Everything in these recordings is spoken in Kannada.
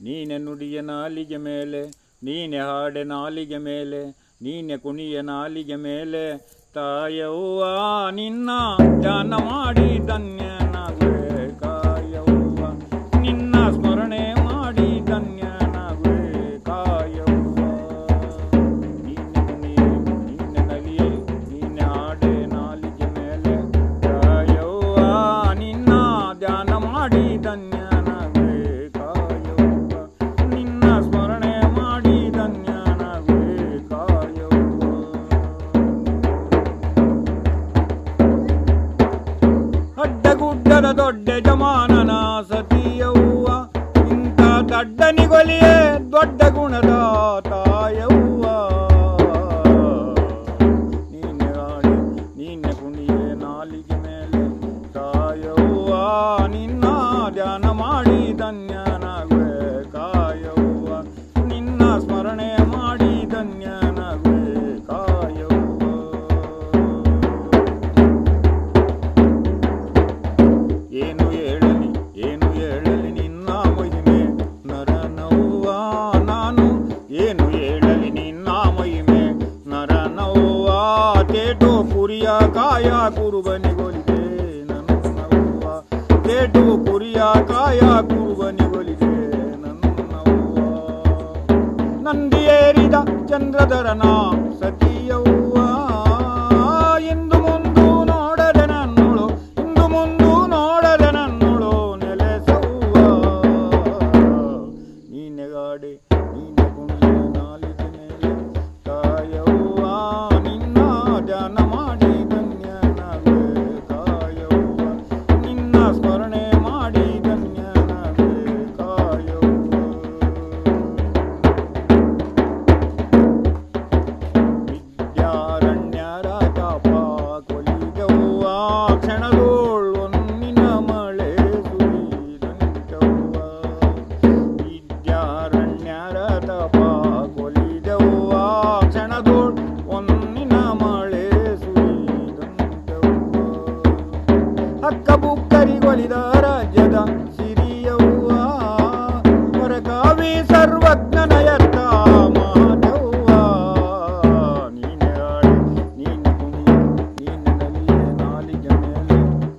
ನೀನೆ ನುಡಿಯ ನಾಲಿಗೆ ಮೇಲೆ, ನೀನೆ ಹಾಡೆ ನಾಲಿಗೆ ಮೇಲೆ, ನೀನೆ ಕುಣಿಯ ನಾಲಿಗೆ ಮೇಲೆ. ತಾಯವ್ವ, ನಿನ್ನ ಧ್ಯಾನ ಮಾಡಿ ಧನ್ಯನಾಗುವೆ. ಕಾಯವ್ವ, ನಿನ್ನ ಸ್ಮರಣೆ ಮಾಡಿ ಧನ್ಯನಾಗುವೆ. ಕಾಯವ್ವ, ನೀನೆ ಕುಣಿಯೆ ನೀನೆ ನಲಿಯೆ ನೀನೆ ಹಾಡೆ ನಾಲಿಗೆ ಮೇಲೆ. ಕಾಯವ್ವ, ನಿನ್ನ ಧ್ಯಾನ ಮಾಡಿ ಧನ್ಯನಾಗುವೆ ದೊಡ್ಡ ಜಮಾನನ ಸತಿಯವ್ವ ಇಂಥ ದಡ್ಡನಿಗೊಲಿಯೇ ದೊಡ್ಡ ಗುಣದ ತಾಯವ್ವ ನೀನೆ ಆಡಿ ನೀನೆ ಕುಣಿಯೇ ನಾಲಿಗೆ ಮೇಲೆ ತಾಯವ್ವ ನಿನ್ನ ಧ್ಯಾನ ಮಾಡಿ ಧನ್ಯನಾಗುವೆ ಕಾಯವ್ವ. ನಿನ್ನ ಸ್ಮರಣೆ ಮಾಡಿ ಧನ್ಯನಾಗುವೆ ಕಾಯವ್ವ. ಏನು ತೇಟು ಪುರಿಯ ಕಾಯ ಕುರುಬನಿಗೊಲಿದೆ ನನ್ನವ್ವ. ಕೇಟು ಪುರಿಯ ಕಾಯ ಕುರುಬನಿಗೊಲಿದೆ ನನ್ನವ್ವ. ನಂದಿಯೇರಿದ ಚಂದ್ರಧರನ ಸತಿಯವ್ವ. ಕಕ್ಕ ಬುಕ್ಕರಿಗೊಲಿದ ರಾಜ್ಯದ ಸಿರಿಯವ್ವ ಹೊರಕಾವಿ ಸರ್ವಜ್ಞನಯತ್ತ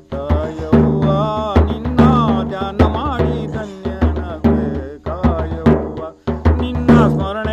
ಮೇಲೆ ನಿನ್ನ ಮಾಡಿ ನಿನ್ನ ಸ್ಮರಣೆ